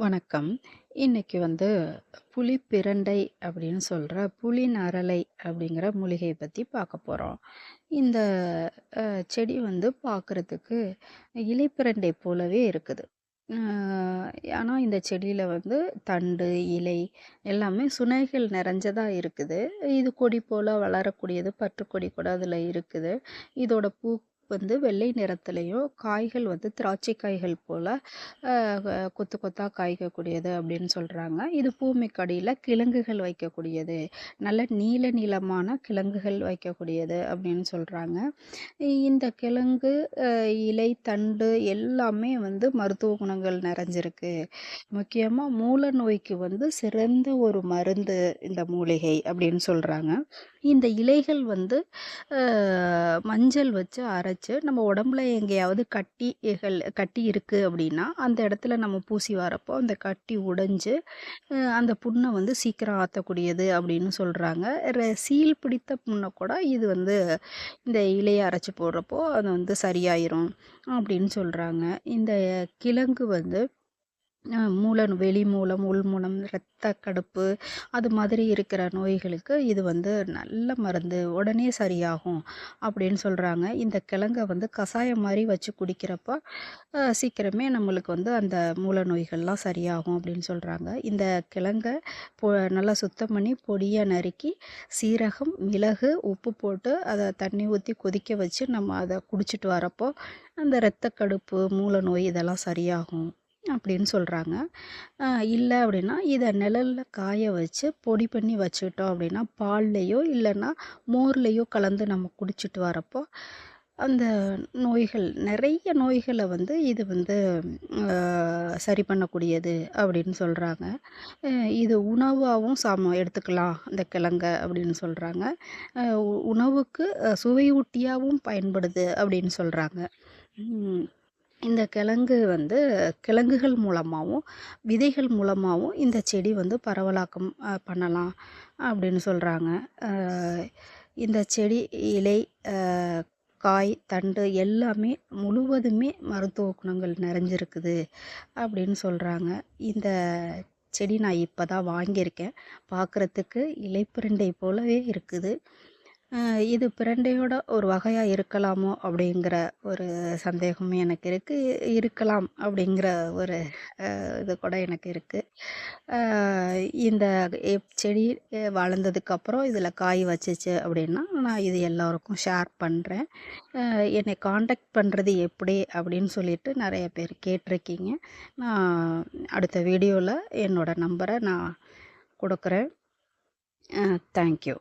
வணக்கம். இன்னைக்கு வந்து புலிப்பிரண்டை அப்படின்னு சொல்கிற சொல்ற புலிநரலை அப்படிங்கிற மூலிகையை பற்றி பார்க்க போகிறோம் இந்த செடி வந்து பார்க்குறதுக்கு இலைப்பிரண்டை போலவே இருக்குது. ஆனால் இந்த செடியில் வந்து தண்டு, இலை எல்லாமே சுனைகள் நிறைஞ்சதாக இருக்குது. இது கொடி போல் வளரக்கூடியது. பற்றுக்கொடி கூட அதில் இருக்குது. இதோட பூ வந்து வெள்ளை நிறத்துலையும் காய்கள் வந்து திராட்சை காய்கள் போல் கொத்து கொத்தாக காய்க்கக்கூடியது அப்படின்னு சொல்கிறாங்க இது பூமிக்கு கிழங்குகள் வைக்கக்கூடியது. நல்ல நீல நீளமான கிழங்குகள் வைக்கக்கூடியது அப்படின்னு சொல்கிறாங்க இந்த கிழங்கு, இலை, தண்டு எல்லாமே வந்து மருத்துவ குணங்கள் நிறைஞ்சிருக்கு. முக்கியமாக மூல நோய்க்கு வந்து சிறந்த ஒரு மருந்து இந்த மூலிகை அப்படின்னு சொல்கிறாங்க இந்த இலைகள் வந்து மஞ்சள் வச்சு அரை வச்சு நம்ம உடம்புல எங்கேயாவது கட்டிகள் கட்டி இருக்குது அப்படின்னா, அந்த இடத்துல நம்ம பூசி வரப்போ அந்த கட்டி உடைஞ்சு, அந்த புண்ணை வந்து சீக்கிரம் ஆற்றக்கூடியது அப்படின்னு சொல்கிறாங்க சீல் பிடித்த புண்ணை கூட இது வந்து இந்த இலையை அரைச்சி போடுறப்போ அது வந்து சரியாயிரும் அப்படின்னு சொல்கிறாங்க இந்த கிழங்கு வந்து மூல வெளி மூலம், உள் மூலம், இரத்த கடுப்பு அது மாதிரி இருக்கிற நோய்களுக்கு இது வந்து நல்ல மருந்து. உடனே சரியாகும் அப்படின்னு சொல்கிறாங்க இந்த கிழங்கை வந்து கசாயம் மாதிரி வச்சு குடிக்கிறப்போ சீக்கிரமே நம்மளுக்கு வந்து அந்த மூல நோய்கள்லாம் சரியாகும் அப்படின்னு சொல்கிறாங்க இந்த கிழங்க பொ நல்லா சுத்தம் பண்ணி பொடியை நறுக்கி, சீரகம், மிளகு, உப்பு போட்டு அதை தண்ணி ஊற்றி கொதிக்க வச்சு நம்ம அதை குடிச்சிட்டு வரப்போ, அந்த இரத்த கடுப்பு, மூல நோய் இதெல்லாம் சரியாகும் அப்படின்னு சொல்கிறாங்க இல்லை அப்படின்னா, இதை நிழல்ல காய வச்சு பொடி பண்ணி வச்சுக்கிட்டோம் அப்படின்னா, பால்லையோ இல்லைன்னா மோர்லேயோ கலந்து நம்ம குடிச்சிட்டு வரப்போ, அந்த நோய்கள் நிறைய நோய்களை வந்து இது வந்து சரி பண்ணக்கூடியது அப்படின்னு சொல்கிறாங்க இது உணவாகவும் சாம எடுத்துக்கலாம் இந்த கிழங்க அப்படின்னு சொல்கிறாங்க உணவுக்கு சுவையூட்டியாகவும் பயன்படுது அப்படின்னு சொல்கிறாங்க இந்த கிழங்கு வந்து கிழங்குகள் மூலமாகவும் விதைகள் மூலமாகவும் இந்த செடி வந்து பரவலாக்கம் பண்ணலாம் அப்படின்னு சொல்கிறாங்க இந்த செடி இலை, காய், தண்டு எல்லாமே முழுவதுமே மருத்துவ குணங்கள் நிறைஞ்சிருக்குது அப்படின்னு சொல்கிறாங்க இந்த செடி நான் இப்போ தான் வாங்கியிருக்கேன். பார்க்குறதுக்கு இலைப்பிரண்டை போலவே இருக்குது. இது பிரண்டையோட ஒரு வகையாக இருக்கலாமோ அப்படிங்கிற ஒரு சந்தேகமும் எனக்கு இருக்குது இருக்கலாம் அப்படிங்கிற ஒரு இது கூட எனக்கு இருக்குது இந்த செடி வளர்ந்ததுக்கப்புறம் இதில் காய் வச்சுச்சு அப்படின்னா, நான் இது எல்லோருக்கும் ஷேர் பண்ணுறேன் என்னை காண்டக்ட் பண்ணுறது எப்படி அப்படின்னு சொல்லிட்டு நிறைய பேர் கேட்டிருக்கீங்க. நான் அடுத்த வீடியோவில் என்னோடய நம்பரை நான் கொடுக்குறேன் தேங்க்யூ தேங்க் யூ.